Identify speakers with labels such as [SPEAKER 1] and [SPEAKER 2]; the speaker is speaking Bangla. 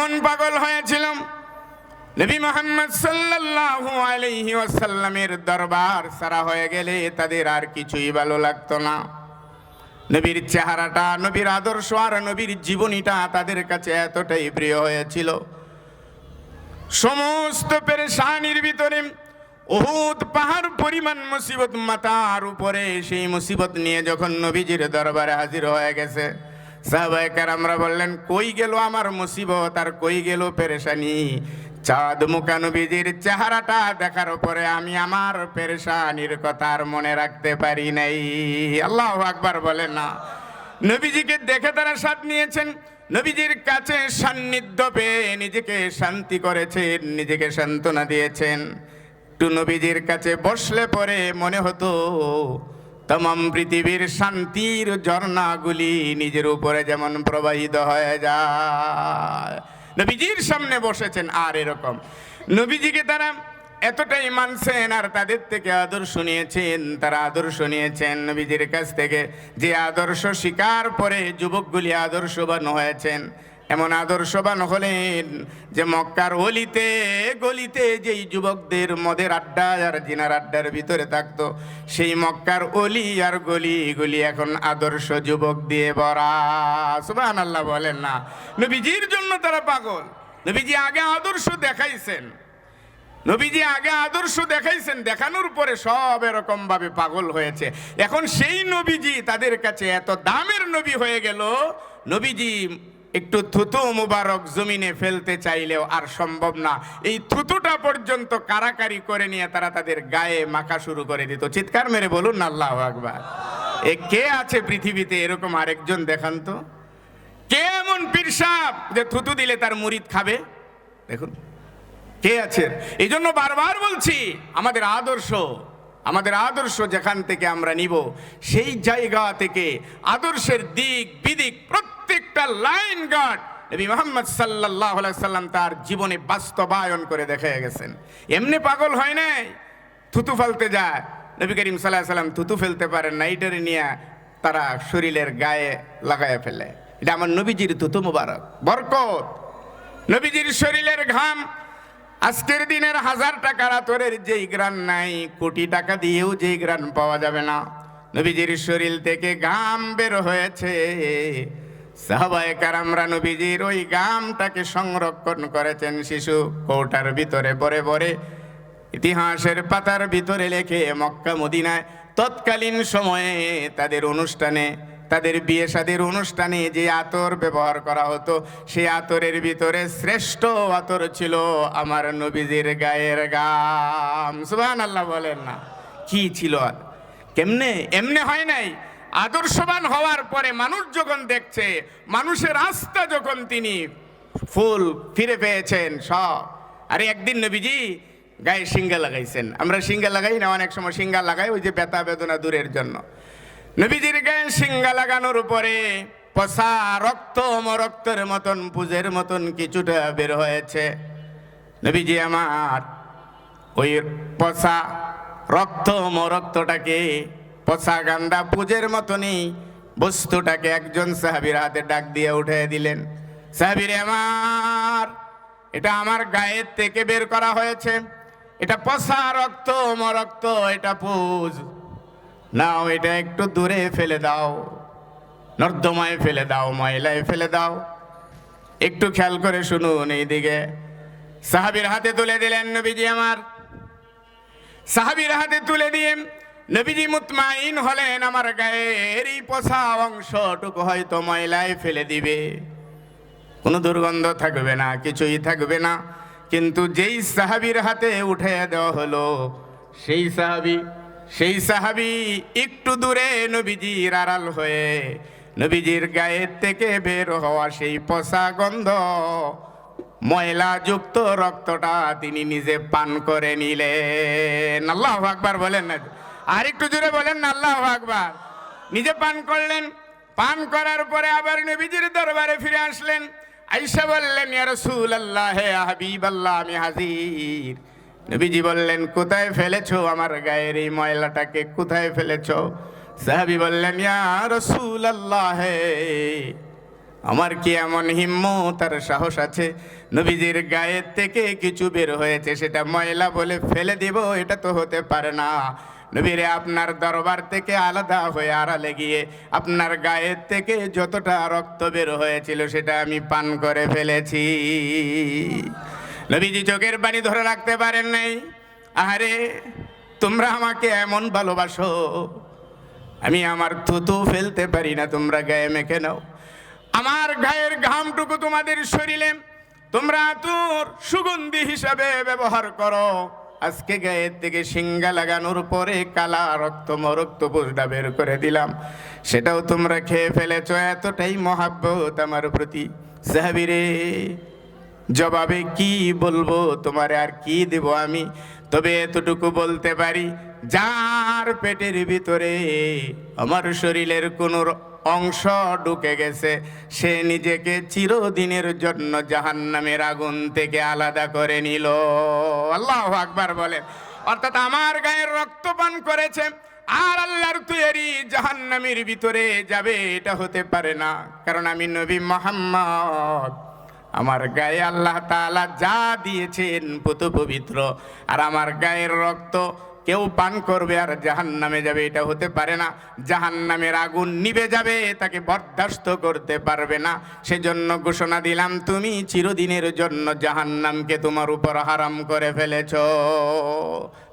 [SPEAKER 1] এমন পাগল হয়েছিলাম। নবী মোহাম্মদ সাল্লাল্লাহু আলাইহি ওয়াসাল্লামের দরবার সারা হয়ে গেলে তাদের আর কিছুই ভালো লাগতো না। নবীর চেহারাটা, নবীর আদর্শ আর নবীর জীবনীটা তাদের কাছে এতটাই প্রিয় হয়েছিল। সমস্ত পেরেশানির ভিতরে ওহুদ পাহাড় পরিমাণ মুসিবত মাতার উপরে সেই মুসিবত নিয়ে যখন নবীজির দরবারে হাজির হয়ে গেছে সাহবাইকার আমরা বললেন, কই গেল আমার মুসিবত আর কই গেল পেরেশানি? চাঁদ মুখা নবীজির চেহারাটা দেখার পরে আমি আমার পেরেশানির কথা আর মনে রাখতে পারি নাই। আল্লাহ আকবার বলেন, না। নবীজিকে দেখে তারা স্বাদ নিয়েছেন। নবীজির কাছে সান্নিধ্য পেয়ে নিজেকে শান্তি করেছেন, নিজেকে সান্ত্বনা দিয়েছেন। একটু নবীজির কাছে বসলে পরে মনে হতো তমাম পৃথিবীর শান্তির ঝর্ণাগুলি নিজের উপরে যেমন প্রবাহিত হয়ে যায়। নবীজির সামনে বসেছেন আর এরকম। নবীজিকে তারা এতটাই মানছেন আর তাদের থেকে আদর্শ নিয়েছেন, তারা আদর্শ নিয়েছেন। নবীজির কাছ থেকে যে আদর্শ স্বীকার পরে যুবকগুলি আদর্শবান হয়েছেন এমন আদর্শবান হলেন যে মক্কার অলিতে, গলিতে যেই যুবকদের মদের আড্ডা আর জিনার আড্ডার ভিতরে থাকতো, সেই মক্কার অলি আর গলি গলি এখন আদর্শ যুবক দিয়ে ভরা। সুবাহ আল্লাহ বলেন না। নবীজির জন্য তারা পাগল। নবীজি আগে আদর্শ দেখাইছেন। নবীজি আগে আদর্শ দেখাইছেন, দেখানোর পরে সব এরকম ভাবে পাগল হয়েছে। এখন সেই নবীজি তাদের কাছে এত দামের নবী হয়ে গেল, নবীজি একটু থুতু মুবারক জমিনে ফেলতে চাইলেও আর সম্ভব না। এই থুতুটা পর্যন্ত কারাকারি করে নিয়ে তারা তাদের গায়ে মাখা শুরু করে দিত। চিৎকার মেরে বলুন আল্লাহ আকবার। এ কে আছে পৃথিবীতে? এরকম আরেকজন দেখান তো। কে এমন পীরসাপ যে থুতু দিলে তার মুরিদ খাবে? দেখুন। কে আছেন এই জন্য বারবার বলছি, আমাদের আদর্শ আমাদের আদর্শ যেখান থেকে আমরা নিব, সেই জায়গা থেকে আদর্শের দিক, বিদিক প্রত্যেকটা লাইন গার্ড নবী মোহাম্মদ সাল্লাহ সাল্লাম তার জীবনে বাস্তবায়ন করে দেখে গেছেন। এমনি পাগল হয় নাই? থুতু ফেলতে যায়। নবী করিম সাল্লাহ সাল্লাম থুতু ফেলতে পারেন না এইটারে নিয়ে তারা শরীরের গায়ে লাগায় ফেলে। এটা আমার নবীজির থুতু মুবারক, বরকত। নবীজির শরীরের ঘাম আজকের দিনের হাজার টাকার আতরের যেই গ্রান নাই, কোটি টাকা দিয়েও যেই গ্রান পাওয়া যাবে না। নবীজির শরীর থেকে ঘাম বের হয়েছে। সাহবায় কারামরা নবীজির ওই গামটাকে সংরক্ষণ করেছেন শিশু কৌটার ভিতরে বরে বরে। ইতিহাসের পাতার ভিতরে লেখে মক্কা, মদিনায় তৎকালীন সময়ে তাদের অনুষ্ঠানে, তাদের বিয়ে শাদীর অনুষ্ঠানে যে আতর ব্যবহার করা হতো, সেই আতরের ভিতরে শ্রেষ্ঠ আতর ছিল আমার নবীজির গায়ের গাম। সুবাহ আল্লাহ বলেন না, কি ছিল? কেমনে? এমনে হয় নাই। আদর্শবান হওয়ার পরে মানুষ যখন দেখছে, মানুষের আস্থা যখন তিনি ফুল ফিরে পেয়েছেন, সব। আরে একদিন নবীজি গায়ে সিঙ্গা লাগাইছেন। আমরা সিঙ্গা লাগাই না, অনেক সময় সিঙ্গা লাগাই ওই যে ব্যথা বেদনা দূরের জন্য। নবীজির গায়ে সিঙ্গা লাগানোর উপরে পশা রক্ত মরক্তের মতন, পুজের মতন কিছুটা বের হয়েছে। নবীজি আমার ওই পশা রক্ত মরক্তটাকে পশা গান্দা পুজের মতনই বস্তুটাকে একজন সাহাবির হাতে ডাক দিয়ে উঠে দিলেন, সাহাবির আমার, এটা আমার গায়ের থেকে বের করা হয়েছে। এটা পশা রক্ত মরক্ত এটা পুজ। নাও এটা একটু দূরে ফেলে দাও, নর্দমায় ফেলে দাও, ময়লায় ফেলে দাও। একটু খেয়াল করে শুনুন এইদিকে। সাহাবির হাতে তুলে দিলেন নবীজি আমার। সাহাবির হাতে তুলে দিয়ে নবীজি মুতমাইন হলেন আমার গায়ের এই পচা অংশটুকু হয়তো ময়লায় ফেলে দিবে। কোনো দুর্গন্ধ থাকবে না, কিছুই থাকবে না। কিন্তু যেই সাহাবির হাতে উঠে দেওয়া হলো, সেই সাহাবি সেই সাহাবি একটু দূরে নবীজির আড়াল হয়ে নবীজির গায়ের থেকে বের হওয়া সেই পচা গন্ধ ময়লা যুক্ত রক্তটা তিনি নিজে পান করে নিলেন। আল্লাহ আকবার বলেন না আর একটু জোরে বলেন আল্লাহ আকবার। নিজে পান করলেন, পান করার পরে আবার নবীজির দরবারে ফিরে আসলেন। আইসা বললেন আল্লাহ হে আমি হাজির। নবীজি বললেন, কোথায় ফেলেছো আমার গায়ের এই ময়লাটাকে? কোথায় ফেলেছো? সাহাবি বললেন রাসূল আল্লাহ হে, আমার কি এমন হিম্মত আর সাহস আছে? নবীজির গায়ের থেকে কিছু বের হয়েছে, সেটা ময়লা বলে ফেলে দিব, এটা তো হতে পারে না। নবীরে, আপনার দরবার থেকে আলাদা হয়ে আড়ালে গিয়ে আপনার গায়ের থেকে যতটা রক্ত বের হয়েছিল সেটা আমি পান করে ফেলেছি। নবীজি চোখের পানি ধরে রাখতে পারেন নাই। আরে তোমরা আমাকে এমন ভালোবাসো, আমি আমার থুতু ফেলতে পারি না, তোমরা গায়ে মেখে নাও। আমার গায়ের ঘামটুকু তোমাদের শরীরে তোমরা তোর সুগন্ধি হিসাবে ব্যবহার করো। আজকে গায়ের থেকে সিঙ্গা লাগানোর পরে কালা রক্ত মরক্ত বুঝটা বের করে দিলাম। সেটাও তোমরা খেয়ে ফেলেছো, এতটাই মহাব্বত আমার প্রতি। সাহাবিরে জবাবে কি বলব, তোমারে আর কি দেব আমি? তবে এতটুকু বলতে পারি, যার পেটের ভিতরে আমার শরীরের কোন অংশ ঢুকে গেছে। সে নিজেকে চিরদিনের জন্য জাহান্নামের আগুন থেকে আলাদা করে নিল। আল্লাহ আকবার বলে অর্থাৎ আমার গায়ের রক্ত পান করেছে, আর আল্লাহর তৈরি জাহান্নামের ভিতরে যাবে, এটা হতে পারে না। কারণ আমি নবী মোহাম্মদ। আমার গায়ে আল্লাহ তাআলা যা দিয়েছেন পুত পবিত্র আর আমার গায়ের রক্ত কেউ পান করবে আর জাহান নামে যাবে, এটা হতে পারে না। জাহান নামের আগুন নিবে যাবে, তাকে বরদাস্ত করতে পারবে না। সেজন্য ঘোষণা দিলাম, তুমি চিরদিনের জন্য জাহান নামকে তোমার উপর হারাম করে ফেলেছো।